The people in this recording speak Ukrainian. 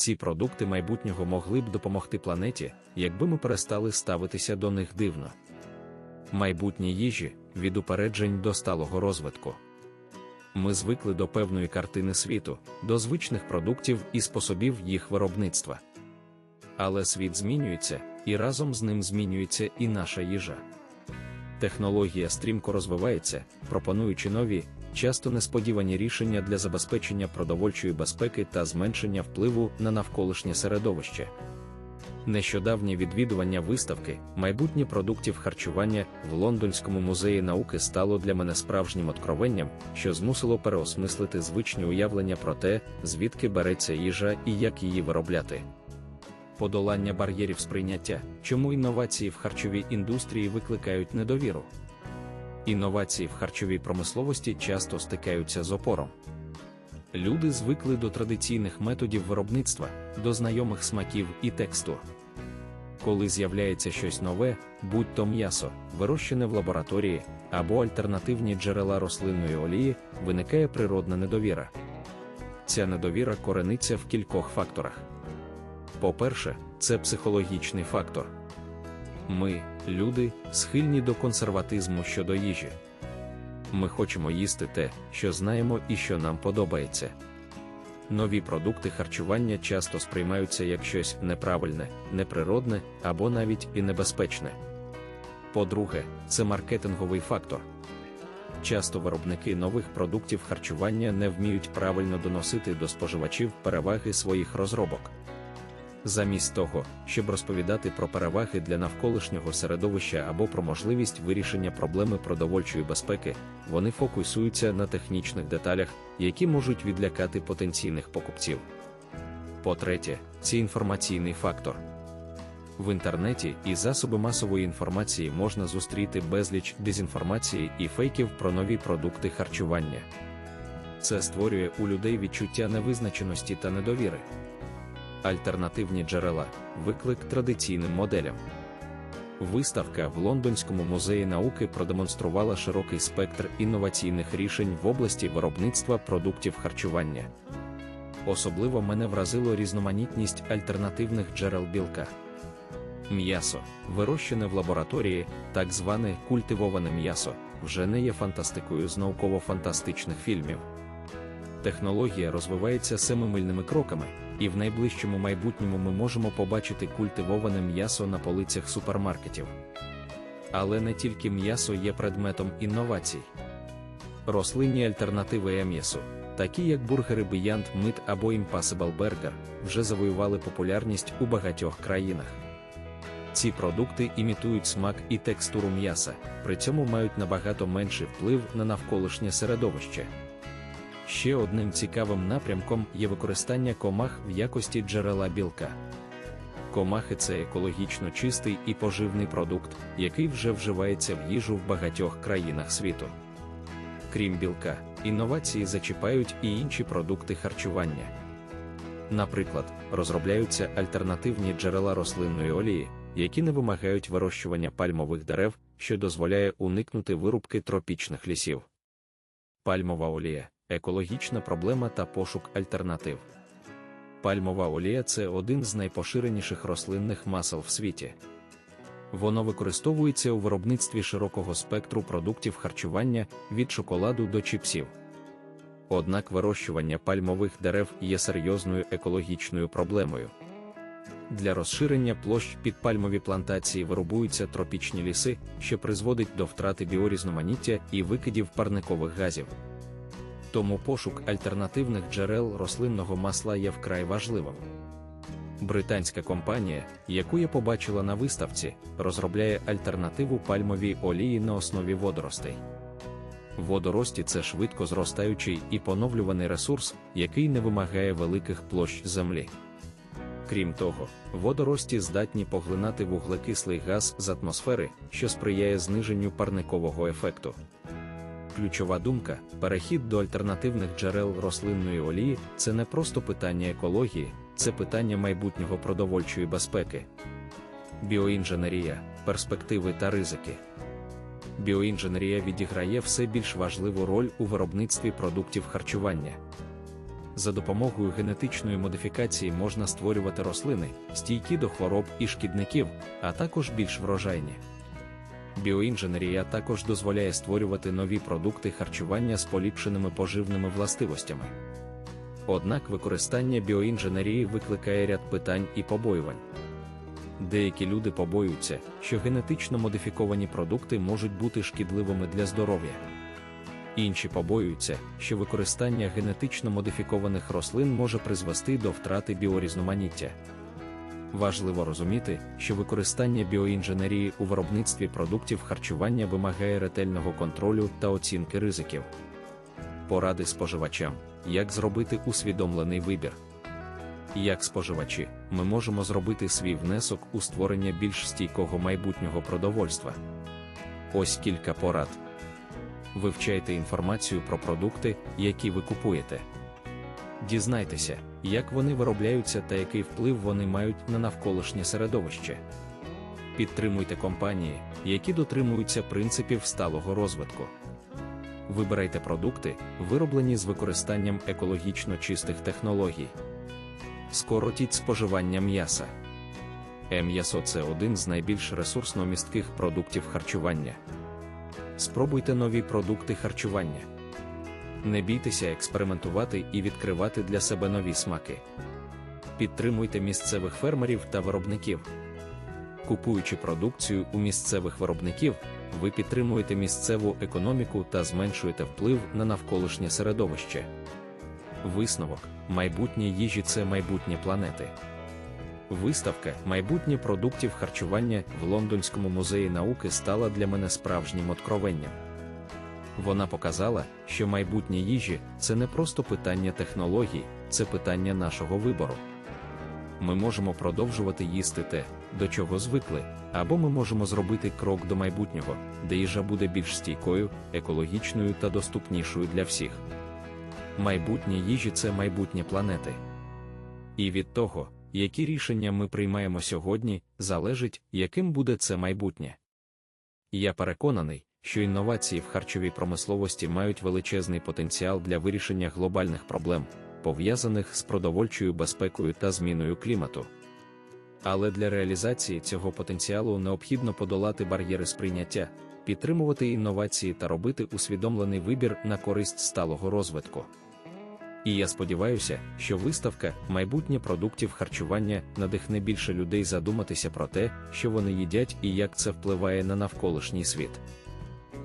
Ці продукти майбутнього могли б допомогти планеті, якби ми перестали ставитися до них дивно. Майбутні їжі від упереджень до сталого розвитку. Ми звикли до певної картини світу, до звичних продуктів і способів їх виробництва. Але світ змінюється, і разом з ним змінюється і наша їжа. Технологія стрімко розвивається, пропонуючи нові, часто несподівані рішення для забезпечення продовольчої безпеки та зменшення впливу на навколишнє середовище. Нещодавнє відвідування виставки майбутнє продуктів харчування в Лондонському музеї науки стало для мене справжнім откровенням, що змусило переосмислити звичні уявлення про те, звідки береться їжа і як її виробляти. Подолання бар'єрів сприйняття, чому інновації в харчовій індустрії викликають недовіру. Інновації в харчовій промисловості часто стикаються з опором. Люди звикли до традиційних методів виробництва, до знайомих смаків і текстур. Коли з'являється щось нове, будь то м'ясо, вирощене в лабораторії, або альтернативні джерела рослинної олії, виникає природна недовіра. Ця недовіра корениться в кількох факторах. По-перше, це психологічний фактор. Ми, люди, схильні до консерватизму щодо їжі. Ми хочемо їсти те, що знаємо і що нам подобається. Нові продукти харчування часто сприймаються як щось неправильне, неприродне або навіть і небезпечне. По-друге, це маркетинговий фактор. Часто виробники нових продуктів харчування не вміють правильно доносити до споживачів переваги своїх розробок. Замість того, щоб розповідати про переваги для навколишнього середовища або про можливість вирішення проблеми продовольчої безпеки, вони фокусуються на технічних деталях, які можуть відлякати потенційних покупців. По-третє, це інформаційний фактор. В інтернеті і засоби масової інформації можна зустріти безліч дезінформації і фейків про нові продукти харчування. Це створює у людей відчуття невизначеності та недовіри альтернативні джерела, виклик традиційним моделям. Виставка в Лондонському музеї науки продемонструвала широкий спектр інноваційних рішень в області виробництва продуктів харчування. Особливо мене вразило різноманітність альтернативних джерел білка. М'ясо, вирощене в лабораторії, так зване культивоване м'ясо, вже не є фантастикою з науково-фантастичних фільмів. Технологія розвивається семимильними кроками, і в найближчому майбутньому ми можемо побачити культивоване м'ясо на полицях супермаркетів. Але не тільки м'ясо є предметом інновацій. Рослинні альтернативи м'ясу, такі як бургери Beyond Meat або Impossible Burger, вже завоювали популярність у багатьох країнах. Ці продукти імітують смак і текстуру м'яса, при цьому мають набагато менший вплив на навколишнє середовище. Ще одним цікавим напрямком є використання комах в якості джерела білка. Комахи це екологічно чистий і поживний продукт, який вже вживається в їжу в багатьох країнах світу. Крім білка, інновації зачіпають і інші продукти харчування. Наприклад, розробляються альтернативні джерела рослинної олії, які не вимагають вирощування пальмових дерев, що дозволяє уникнути вирубки тропічних лісів. Пальмова олія екологічна проблема та пошук альтернатив. Пальмова олія це один з найпоширеніших рослинних масел в світі. Воно використовується у виробництві широкого спектру продуктів харчування від шоколаду до чіпсів. Однак вирощування пальмових дерев є серйозною екологічною проблемою. Для розширення площ під пальмові плантації вирубуються тропічні ліси, що призводить до втрати біорізноманіття і викидів парникових газів. Тому пошук альтернативних джерел рослинного масла є вкрай важливим. Британська компанія, яку я побачила на виставці, розробляє альтернативу пальмовій олії на основі водоростей. Водорості це швидко зростаючий і поновлюваний ресурс, який не вимагає великих площ землі. Крім того, водорості здатні поглинати вуглекислий газ з атмосфери, що сприяє зниженню парникового ефекту. Ключова думка, перехід до альтернативних джерел рослинної олії це не просто питання екології, це питання майбутнього продовольчої безпеки. Біоінженерія, перспективи та ризики. Біоінженерія відіграє все більш важливу роль у виробництві продуктів харчування. За допомогою генетичної модифікації можна створювати рослини, стійкі до хвороб і шкідників, а також більш врожайні. Біоінженерія також дозволяє створювати нові продукти харчування з поліпшеними поживними властивостями. Однак використання біоінженерії викликає ряд питань і побоювань. Деякі люди побоюються, що генетично модифіковані продукти можуть бути шкідливими для здоров'я. Інші побоюються, що використання генетично модифікованих рослин може призвести до втрати біорізноманіття. Важливо розуміти, що використання біоінженерії у виробництві продуктів харчування вимагає ретельного контролю та оцінки ризиків. Поради споживачам, як зробити усвідомлений вибір. Як споживачі, ми можемо зробити свій внесок у створення більш стійкого майбутнього продовольства. Ось кілька порад. Вивчайте інформацію про продукти, які ви купуєте. Дізнайтеся, як вони виробляються та який вплив вони мають на навколишнє середовище. Підтримуйте компанії, які дотримуються принципів сталого розвитку. Вибирайте продукти, вироблені з використанням екологічно чистих технологій. Скоротіть споживання м'яса. М'ясо це один з найбільш ресурсно містких продуктів харчування. Спробуйте нові продукти харчування. Не бійтеся експериментувати і відкривати для себе нові смаки. Підтримуйте місцевих фермерів та виробників. Купуючи продукцію у місцевих виробників, ви підтримуєте місцеву економіку та зменшуєте вплив на навколишнє середовище. Висновок майбутнє їжі це майбутнє планети. Виставка майбутнє продуктів харчування в Лондонському музеї науки стала для мене справжнім откровенням. Вона показала, що майбутнє їжі це не просто питання технологій, це питання нашого вибору. Ми можемо продовжувати їсти те, до чого звикли, або ми можемо зробити крок до майбутнього, де їжа буде більш стійкою, екологічною та доступнішою для всіх. Майбутнє їжі це майбутнє планети. І від того, які рішення ми приймаємо сьогодні, залежить, яким буде це майбутнє. Я переконаний, що інновації в харчовій промисловості мають величезний потенціал для вирішення глобальних проблем, пов'язаних з продовольчою безпекою та зміною клімату. Але для реалізації цього потенціалу необхідно подолати бар'єри сприйняття, підтримувати інновації та робити усвідомлений вибір на користь сталого розвитку. І я сподіваюся, що виставка майбутнє продуктів харчування надихне більше людей задуматися про те, що вони їдять і як це впливає на навколишній світ.